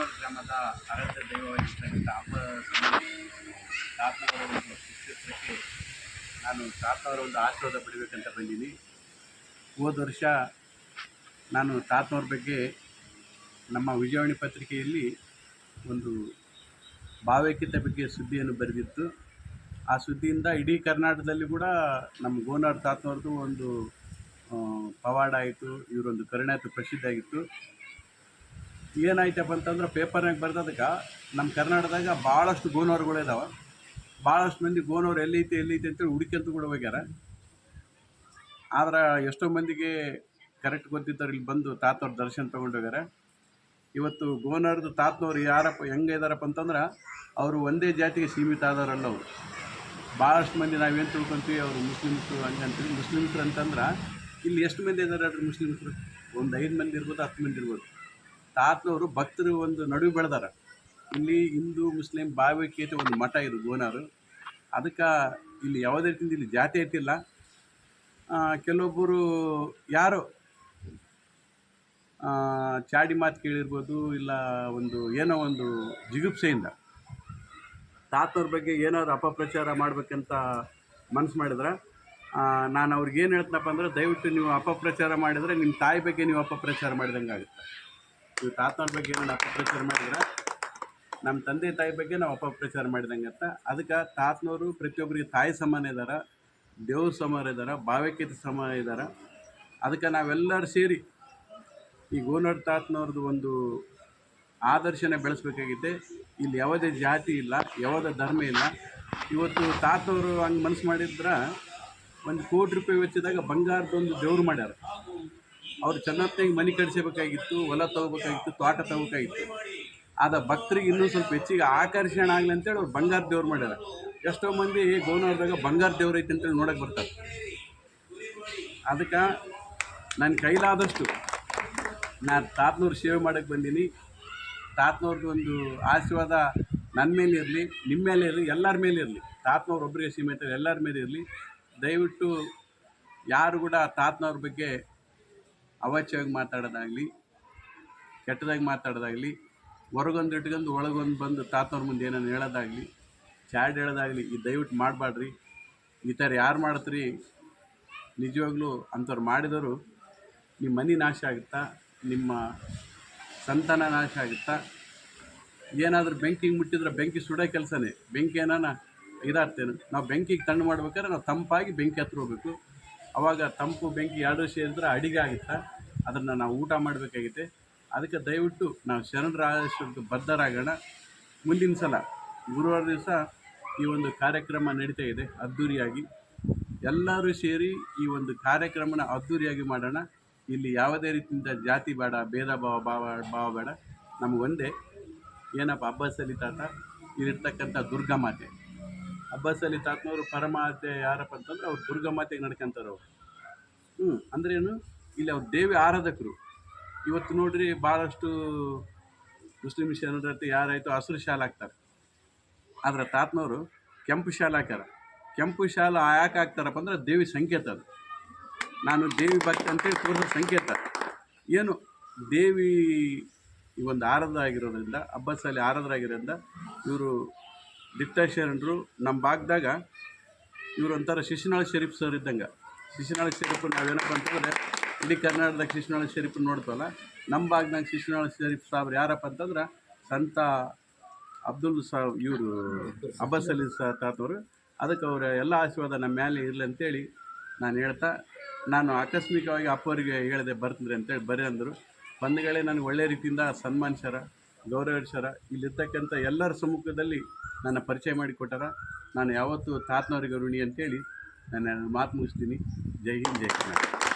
ಗೋನೂರು ಗ್ರಾಮದ ಆರಾಧ್ಯ ದೈವವಾಗಿರ್ತಕ್ಕಂಥ ಅಪ್ಪ ಒಂದು ಕ್ಷೇತ್ರಕ್ಕೆ ನಾನು ತಾತನವರ ಒಂದು ಆಶೀರ್ವಾದ ಪಡಿಬೇಕಂತ ಬಂದೀನಿ. ಹೋದ ವರ್ಷ ನಾನು ತಾತನವ್ರ ಬಗ್ಗೆ ನಮ್ಮ ವಿಜಯವಾಣಿ ಪತ್ರಿಕೆಯಲ್ಲಿ ಒಂದು ಭಾವೈಕ್ಯತೆ ಬಗ್ಗೆ ಸುದ್ದಿಯನ್ನು ಬರೆದಿತ್ತು. ಆ ಸುದ್ದಿಯಿಂದ ಇಡೀ ಕರ್ನಾಟಕದಲ್ಲಿ ಕೂಡ ನಮ್ಮ ಗೋನಾರ್ ತಾತನವ್ರದ್ದು ಒಂದು ಪವಾಡ ಆಯಿತು. ಇವರೊಂದು ಕರುಣಾಯಿತು ಪ್ರಸಿದ್ಧ ಆಗಿತ್ತು. ಏನಾಯ್ತಪ್ಪ ಅಂತಂದ್ರೆ ಪೇಪರ್ನಾಗ ಬರ್ದದಕ್ಕೆ ನಮ್ಮ ಕರ್ನಾಟಕದಾಗ ಭಾಳಷ್ಟು ಗೋನವ್ರುಗಳು ಇದಾವೆ. ಭಾಳಷ್ಟು ಮಂದಿ ಗೋನವ್ರು ಎಲ್ಲೈತಿ ಎಲ್ಲೈತಿ ಅಂತೇಳಿ ಹುಡುಕಂತ ಕೂಡ ಹೋಗ್ಯಾರ. ಆದ್ರೆ ಎಷ್ಟೋ ಮಂದಿಗೆ ಕರೆಕ್ಟ್ ಗೊತ್ತಿದ್ದವ್ರು ಇಲ್ಲಿ ಬಂದು ತಾತವ್ರ ದರ್ಶನ ತೊಗೊಂಡು ಹೋಗ್ಯಾರ. ಇವತ್ತು ಗೋನವ್ರದ್ದು ತಾತನವ್ರು ಯಾರಪ್ಪ, ಹೆಂಗೆ ಇದಾರಪ್ಪ ಅಂತಂದ್ರೆ ಅವರು ಒಂದೇ ಜಾತಿಗೆ ಸೀಮಿತ ಆದವರಲ್ಲ ಅವರು. ಭಾಳಷ್ಟು ಮಂದಿ ನಾವೇನು ತಿಳ್ಕೊಂತೀವಿ, ಅವರು ಮುಸ್ಲಿಮ್ಸು ಹಂಗೆ ಅಂತೀವಿ. ಮುಸ್ಲಿಮ್ಸ್ರು ಅಂತಂದ್ರೆ ಇಲ್ಲಿ ಎಷ್ಟು ಮಂದಿ ಇದ್ದಾರೆ ಮುಸ್ಲಿಮ್ಸ್ರು? ಒಂದು ಐದು ಮಂದಿ ಇರ್ಬೋದು, ಹತ್ತು ಮಂದಿ ಇರ್ಬೋದು. ತಾತನವರು ಭಕ್ತರು ಒಂದು ನಡುವೆ ಬೆಳೆದಾರ. ಇಲ್ಲಿ ಹಿಂದೂ, ಮುಸ್ಲಿಂ, ಭಾವೈಕ್ಯತೆ ಒಂದು ಮಠ ಇದು ಗೋನಾರು. ಅದಕ್ಕೆ ಇಲ್ಲಿ ಯಾವುದೇ ರೀತಿಯಿಂದ ಇಲ್ಲಿ ಜಾತಿ ಐತಿಲ್ಲ ಕೆಲವೊಬ್ಬರು ಯಾರು ಚಾಡಿ ಮಾತು ಕೇಳಿರ್ಬೋದು, ಇಲ್ಲ ಒಂದು ಏನೋ ಒಂದು ಜಿಗುಪ್ಸೆಯಿಂದ. ತಾತವ್ರ ಬಗ್ಗೆ ಏನಾದ್ರು ಅಪಪ್ರಚಾರ ಮಾಡಬೇಕಂತ ಮನಸ್ಸು ಮಾಡಿದ್ರೆ ನಾನು ಅವ್ರಿಗೆ ಏನು ಹೇಳ್ತೀನಪ್ಪ ಅಂದ್ರೆ ದಯವಿಟ್ಟು ನೀವು ಅಪಪ್ರಚಾರ ಮಾಡಿದರೆ ನಿಮ್ಮ ತಾಯಿ ಬಗ್ಗೆ ನೀವು ಅಪಪ್ರಚಾರ ಮಾಡಿದಂಗೆ ಆಗುತ್ತೆ ನೀವು ತಾತನ ಬಗ್ಗೆ ಏನೇನು ಅಪಪ್ರಚಾರ ಮಾಡಿದ್ರೆ? ನಮ್ಮ ತಂದೆ ತಾಯಿ ಬಗ್ಗೆ ನಾವು ಅಪಪ್ರಚಾರ ಮಾಡಿದಂಗೆ ಅಂತ. ಅದಕ್ಕೆ ತಾತನವರು ಪ್ರತಿಯೊಬ್ಬರಿಗೆ ತಾಯಿ ಸಮಾನ ಇದ್ದಾರೆ ದೇವ್ರ ಸಮಾನ ಇದ್ದಾರೆ ಭಾವೈಕ್ಯತೆ ಸಮಾನ ಇದ್ದಾರೆ ಅದಕ್ಕೆ ನಾವೆಲ್ಲರೂ ಸೇರಿ ಈ ಗೋನರ್ ತಾತನವ್ರದ್ದು ಒಂದು ಆದರ್ಶನ ಬೆಳೆಸ್ಬೇಕಾಗಿದೆ ಇಲ್ಲಿ ಯಾವುದೇ ಜಾತಿ ಇಲ್ಲ, ಯಾವುದೇ ಧರ್ಮ ಇಲ್ಲ. ಇವತ್ತು ತಾತನವರು ಹಂಗೆ ಮನಸ್ಸು ಮಾಡಿದ್ರೆ ಒಂದು ಕೋಟಿ ರೂಪಾಯಿ ವೆಚ್ಚದಾಗ ಬಂಗಾರದೊಂದು ದೇವ್ರು ಮಾಡ್ಯಾರ. ಅವ್ರು ಚೆನ್ನಾಗಿ ಮನೆ ಕಟ್ಸಬೇಕಾಗಿತ್ತು ಹೊಲ ತಗೋಬೇಕಾಗಿತ್ತು, ತೋಟ ತಗೋಬೇಕಾಗಿತ್ತು. ಆದ ಭಕ್ತರಿಗೆ ಇನ್ನೂ ಸ್ವಲ್ಪ ಹೆಚ್ಚಿಗೆ ಆಕರ್ಷಣೆ ಆಗಲಿ ಅಂತೇಳಿ ಅವ್ರು ಬಂಗಾರ ದೇವ್ರು ಮಾಡ್ಯಾರ. ಎಷ್ಟೋ ಮಂದಿ ಗೋನವ್ರದಾಗ ಬಂಗಾರ ದೇವ್ರು ಐತೆ ಅಂತೇಳಿ ನೋಡೋಕೆ ಬರ್ತಾರೆ. ಅದಕ್ಕೆ ನನ್ನ ಕೈಲಾದಷ್ಟು ನಾನು ತಾತನವ್ರು ಸೇವೆ ಮಾಡಕ್ಕೆ ಬಂದೀನಿ. ತಾತನವ್ರದ್ದು ಒಂದು ಆಶೀರ್ವಾದ ನನ್ನ ಮೇಲೆ ಇರಲಿ ನಿಮ್ಮ ಮೇಲೆ ಇರಲಿ, ಎಲ್ಲರ ಮೇಲೆ ಇರಲಿ. ತಾತನವ್ರು ಒಬ್ಬರಿಗೆ ಸೀಮಿತ, ಎಲ್ಲರ ಮೇಲೆ ಇರಲಿ. ದಯವಿಟ್ಟು ಯಾರು ಕೂಡ ತಾತನವ್ರ ಬಗ್ಗೆ ಅವಾಚ್ಯವಾಗಿ ಮಾತಾಡೋದಾಗಲಿ, ಕೆಟ್ಟದಾಗಿ ಮಾತಾಡೋದಾಗಲಿ, ಹೊರಗೊಂದು ಇಟ್ಕೊಂಡು ಒಳಗೊಂದು ಬಂದು ತಾತನವ್ರ ಮುಂದೆ ಏನಾರು ಹೇಳೋದಾಗಲಿ, ಚಾಡ್ ಹೇಳೋದಾಗಲಿ, ಈ ದಯವಿಟ್ಟು ಮಾಡಬಾಡ್ರಿ ಈ ಥರ ಯಾರು ಮಾಡ್ತೀರಿ? ನಿಜವಾಗ್ಲೂ ಅಂಥವ್ರು ಮಾಡಿದವರು ನಿಮ್ಮ ಮನೆ ನಾಶ ಆಗುತ್ತಾ? ನಿಮ್ಮ ಸಂತಾನ ನಾಶ ಆಗುತ್ತಾ? ಏನಾದರೂ ಬೆಂಕಿಗೆ ಮುಟ್ಟಿದ್ರೆ ಬೆಂಕಿ ಸುಡೋ ಕೆಲಸನೇ. ಬೆಂಕಿ ಏನಾನ ಇದಾಗ್ತೇನೆ? ನಾವು ಬೆಂಕಿಗೆ ತಣ್ಣು ಮಾಡ್ಬೇಕಾದ್ರೆ ನಾವು ತಂಪಾಗಿ ಬೆಂಕಿ ಹತ್ರ ಹೋಗ್ಬೇಕು. ಅವಾಗ ತಂಪು, ಬೆಂಕಿ ಎರಡು ಸೇರಿದ್ರೆ ಅಡಿಗೆ ಆಗುತ್ತೆ? ಅದನ್ನು ನಾವು ಊಟ ಮಾಡಬೇಕಾಗಿದೆ ಅದಕ್ಕೆ ದಯವಿಟ್ಟು ನಾವು ಶರಣರಾಜೇಶ್ವರಕ್ಕೆ ಬದ್ಧರಾಗೋಣ. ಮುಂದಿನ ಸಲ ಗುರುವಾರ ದಿವಸ ಈ ಒಂದು ಕಾರ್ಯಕ್ರಮ ನಡೀತಾ ಇದೆ ಅದ್ಧೂರಿಯಾಗಿ ಎಲ್ಲರೂ ಸೇರಿ ಈ ಒಂದು ಕಾರ್ಯಕ್ರಮನ ಅದ್ಧೂರಿಯಾಗಿ ಮಾಡೋಣ. ಇಲ್ಲಿ ಯಾವುದೇ ರೀತಿಯಿಂದ ಜಾತಿ ಬೇಡ, ಭೇದ ಭಾವ ಭಾವ ಭಾವ ಬೇಡ. ನಮಗೊಂದೇ ಏನಪ್ಪ ಹಬ್ಬ ಸಲಿತಾತ ಇಲ್ಲಿರ್ತಕ್ಕಂಥ ದುರ್ಗಾ ಮಾತೆ. ಅಬ್ಬಾಸ್ ತಾತ್ನವರು ಪರಮಾತೆ ಯಾರಪ್ಪ ಅಂತಂದ್ರೆ ಅವ್ರು ದುರ್ಗಾ ಮಾತೆಗೆ ನಡ್ಕೊಂತಾರೆ ಅವ್ರು. ಹ್ಞೂ ಅಂದ್ರೇನು ಇಲ್ಲಿ ಅವ್ರು ದೇವಿ ಆರಾಧಕರು. ಇವತ್ತು ನೋಡ್ರಿ ಭಾಳಷ್ಟು ಮುಸ್ಲಿಂ ಶರಣರತ್ತೆ ಯಾರಾಯ್ತು ಹಸಿರು ಶಾಲೆ ಹಾಕ್ತಾರೆ. ಆದ್ರೆ ತಾತ್ನವರು ಕೆಂಪು ಶಾಲೆ ಹಾಕ್ಯಾರ. ಕೆಂಪು ಶಾಲೆ ಯಾಕೆ ಹಾಕ್ತಾರಪ್ಪ ಅಂದ್ರೆ ದೇವಿ ಸಂಕೇತ ಅದು. ನಾನು ದೇವಿ ಭಕ್ತ ಅಂತೇಳಿ ತೋರಿಸೋ ಸಂಕೇತ ಏನು? ದೇವಿ ಈ ಒಂದು ಆರಾಧ ಆಗಿರೋದ್ರಿಂದ ಹಬ್ಬಸ್ಸಾಲಿ ಆರಾಧ ಆಗಿರೋದ್ರಿಂದ ಇವರು ದಿಟ್ಟ ನಮ್ಮ ಭಾಗದಾಗ ಇವರು ಒಂಥರ ಶಿಶುನಾಳ ಶರೀಫ್ ಸರ್ ಇದ್ದಂಗೆ. ಶಿಶುನಾಳ ಶರೀಫ್ ನಾವೇನಪ್ಪ ಅಂತಂದರೆ, ಇಡೀ ಕರ್ನಾಟಕದಾಗ ಶಿಶುನಾಳ ಶರೀಫ್ ನೋಡ್ತವಲ್ಲ ನಮ್ಮ ಭಾಗದಾಗ ಶಿಶುನಾಳ ಶರೀಫ್ ಸಾಬ್ರು ಯಾರಪ್ಪ ಅಂತಂದ್ರೆ, ಸಂತ ಅಬ್ದುಲ್ ಸಾ ಇವರು ಅಬ್ಬಾಸ್ ಅಲಿ ಸಾ ತಾತವರು. ಅದಕ್ಕೆ ಅವರ ಎಲ್ಲ ಆಶೀರ್ವಾದ ನಮ್ಮ ಮೇಲೆ ಇರಲಿ ಅಂತೇಳಿ ನಾನು ಹೇಳ್ತಾ, ನಾನು ಆಕಸ್ಮಿಕವಾಗಿ ಅಪ್ಪವರಿಗೆ ಹೇಳಿದೆ ಬರ್ತಿದ್ರೆ ಅಂತೇಳಿ ಬರೀ ಅಂದರು. ಬಂಧುಗಳೇ ನನಗೆ ಒಳ್ಳೆ ರೀತಿಯಿಂದ ಸನ್ಮಾನಿಸ್ಯಾರ. ಗೌರವಿಸ್ಯಾರ ಇಲ್ಲಿರ್ತಕ್ಕಂಥ ಎಲ್ಲರ ಸಮ್ಮುಖದಲ್ಲಿ ನನ್ನ ಪರಿಚಯ ಮಾಡಿಕೊಟ್ಟಾರ. ನಾನು ಯಾವತ್ತೂ ತಾತನವರಿಗೆ ಋಣಿ ಅಂತೇಳಿ ನಾನು ಮಾತು ಮುಗಿಸ್ತೀನಿ. ಜೈ ಹಿಂದ್, ಜೈ ಕರ್ನಾಟಕ.